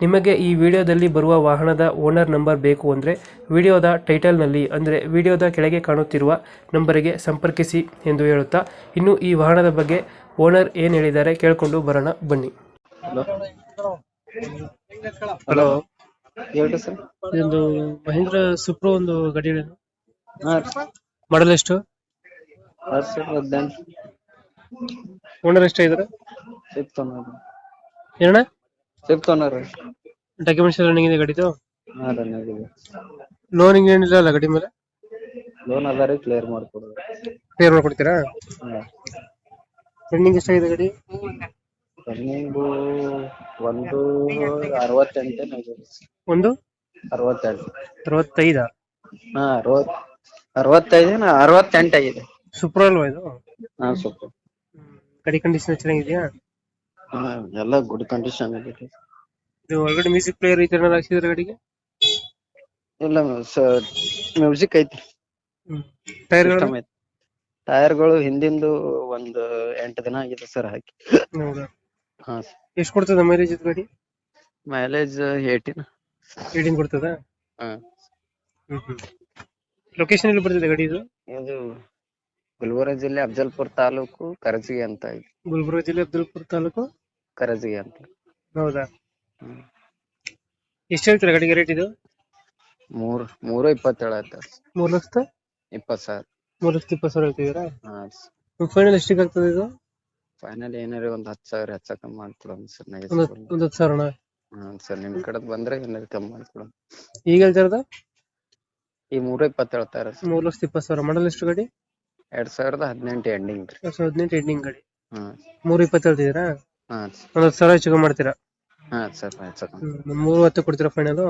ನಿಮಗೆ ಈ ವಿಡಿಯೋದಲ್ಲಿ ಬರುವ ವಾಹನದ ಓನರ್ ನಂಬರ್ ಬೇಕು ಅಂದರೆ ವಿಡಿಯೋದ ಟೈಟಲ್ನಲ್ಲಿ ಅಂದರೆ ವಿಡಿಯೋದ ಕೆಳಗೆ ಕಾಣುತ್ತಿರುವ ನಂಬರಿಗೆ ಸಂಪರ್ಕಿಸಿ ಎಂದು ಹೇಳುತ್ತಾ ಇನ್ನು ಈ ವಾಹನದ ಬಗ್ಗೆ ಓನರ್ ಏನು ಹೇಳಿದ್ದಾರೆ ಕೇಳಿಕೊಂಡು ಬರೋಣ ಬನ್ನಿ. ಹಲೋ. ಹಲೋ. ಹೇಳ್ರಿ ಸರ್. ಇದೊಂದು ಮಹೇಂದ್ರ ಸುಪ್ರೋ ಒಂದು ಗಾಡಿ ಹಾ. ಮಾಡಲ್ ಎಷ್ಟು? ಹದಿನೆಂಟು. ಓನರ್ ಎಷ್ಟು ಏನಣ್ಣ? ಓನರ್ ಡಾಕ್ಯುಮೆಂಟ್ಸ್ ರನ್ನಿಂಗ್ ಇದೆ ಗಾಡಿದು ಹಾ ರನ್ ಲೋನ್ ಹಿಂಗ್ ಏನಿಲ್ಲ ಅಲ್ಲ ಗಾಡಿ ಮೇಲೆ? ಲೋನ್ ಅದ ರೀ ಕ್ಲಿಯರ್ ಮಾಡ್ಕೊಡೋದು ಕ್ಲಿಯರ್ ಮಾಡ್ಕೊಡ್ತೀರಾ? ರನ್ನಿಂಗ್ ಎಷ್ಟಾಗಿದೆ ಗಾಡಿ? ರನ್ನಿಂಗು ಒಂದು ಅರವತ್ತೆಂಟು ಇದೆ ಒಂದು? ಅರವತ್ತೆಂಟು. ಅರವತ್ತೈದ? ಹಾ ಅರವತ್ ಅರವತ್ತೈದೇನ ಅರವತ್ತೆಂಟು ಆಗಿದೆ. ಸುಪ್ರೋ ಅಲ್ವಾ ಇದು? ಹಾ ಸೂಪರ್ ಗಾಡಿ ಕಂಡೀಷನ್ ಚೆನ್ನಾಗಿದೆಯಾ? ಹಾ ಎಲ್ಲ ಗುಡ್ ಕಂಡೀಷನ್ ಇದೆ. ಇದು ಒಳಗಡೆ ಮ್ಯೂಸಿಕ್ ಪ್ಲೇಯರ್ ಐತೆ ಏನಾದ್ರು ಹಾಕ್ಸಿದ್ರೆ ಗಾಡಿಗೆ? ಇಲ್ಲ ಮ್ಯೂಸಿಕ್ ಐತಿ. ಟೈರ್ಗಳು? ಸಿಸ್ಟಮ್ ಐತಿ. ಟೈರ್ಗಳು ಹಿಂದಿಂದು ಒಂದು ಎಂಟ್ ದಿನ ಆಗಿದೆ ಸರ್ ಹಾಕಿ. ಹೌದಾ? ಹಾ ಎಷ್ಟು ಕೊಡ್ತದ ಮೈಲೇಜ್ ಇದು ಗಾಡಿ? ಮೈಲೇಜ್ ಏಯ್ಟೀನ್ ಏಯ್ಟೀನ್ ಕೊಡ್ತದ? ಹಾ. ಲೊಕೇಶನ್ ಎಲ್ಲಿ ಬರ್ತದೆ ಗಾಡಿ ಇದು? ಇದು ಗುಲ್ಬರ್ಗ ಜಿಲ್ಲೆ ಅಫಜಲ್ಪುರ್ ತಾಲೂಕು ಕರಜಿಗೆ ಅಂತ ಇದೆ. ಗುಲ್ಬರ್ಗ ಜಿಲ್ಲೆ ಅಬ್ಜಲ್ಪುರ್ ತಾಲೂಕು? ಕರಜಿಗೆ ಅಂತ. ಹೌದಾ? ಹ್ಮ್. ಎಷ್ಟು ಹೇಳ್ತೀರಾ ಗಾಡಿಗೆ ರೇಟ್ ಇದು? ಮೂರ್ ಮೂರು ಇಪ್ಪತ್ತೇಳು ಆಯ್ತು. ಮೂರ್ ಲಕ್ಷದ? ಇಪ್ಪತ್ತು ಸಾವಿರ. ಮೂರ್ ಲಕ್ಷದ ಇಪ್ಪತ್ತು ಸಾವಿರ ಹೇಳ್ತಿದ್ದೀರಾ? ಹಾ ಫೈನಲ್ ಎಷ್ಟಿಗೆ ಆಗ್ತದೆ ಇದು? ಫೈನಲ್ ಏನಾರ ಒಂದ್ ಹತ್ತು ಸಾವಿರ ಹೆಚ್ಚ ಕಮ್ಮಿ ಮಾಡ್ಕೊಡೋಣ ಸರ್ ಒಂದ್ ಒಂದ್ ಹತ್ತು ಹಾ ಸರ್ ನಿಮ್ ಕಡೆ ಬಂದ್ರೆ ಏನಾರ ಕಮ್ಮಿ ಮಾಡ್ಕೊಡೋಣ. ಈಗ ಹೇಳ್ತಾರದ? ಈ ಮೂರು ಇಪ್ಪತ್ತು ಸರ್. ಮೂರ್ ಲಕ್ಷದ ಇಪ್ಪತ್ತು ಸಾವಿರ. ಮಾಡಲ್ ಎಷ್ಟು ಗಾಡಿ? ಎರಡ್ ಸಾವಿರದ ಹದಿನೆಂಟು ಎಂಡಿಂಗ್ ರೀ. ಎರಡ್ ಸಾವಿರದ ಹದಿನೆಂಟು ಎಂಡಿಂಗ್ ಗಾಡಿ. ಹಾ. ಮೂರ್ ಇಪ್ಪತ್ತು ಹೇಳ್ತಿದ್ದೀರಾ? ಹಾ ಒಂದ್ ಹತ್ತು ಸಾವಿರ ಮಾಡ್ತೀರಾ? ಹಾ ಸರ್ ಹೆಚ್ಚ ಸರ್. ಹ್ಮ್ ಮೂರು ಹತ್ತು ಕೊಡ್ತೀರಾ ಫೈನಲ್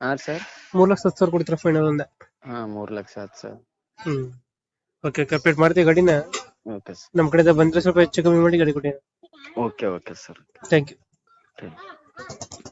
ಹಾ ಸರ್. ಮೂರ್ ಲಕ್ಷ ಹತ್ತು ಸಾವಿರ ಕೊಡ್ತೀರಾ ಫೈನಲ್ ಒಂದೇ? ಹಾ ಮೂರ್ ಲಕ್ಷ ಹತ್ತು ಸರ್ ಹ್ಮ್. ಓಕೆ ಕಂಪ್ಲೀಟ್ ಮಾಡ್ತೀವಿ ಗಾಡಿನ? ಓಕೆ ಸರ್ ನಮ್ ಕಡೆಯಿಂದ ಬಂದ್ರೆ ಸ್ವಲ್ಪ ಹೆಚ್ಚು ಕಮ್ಮಿ ಮಾಡಿ ಗಾಡಿ ಕೊಡಿ. Okay okay sir thank you thank you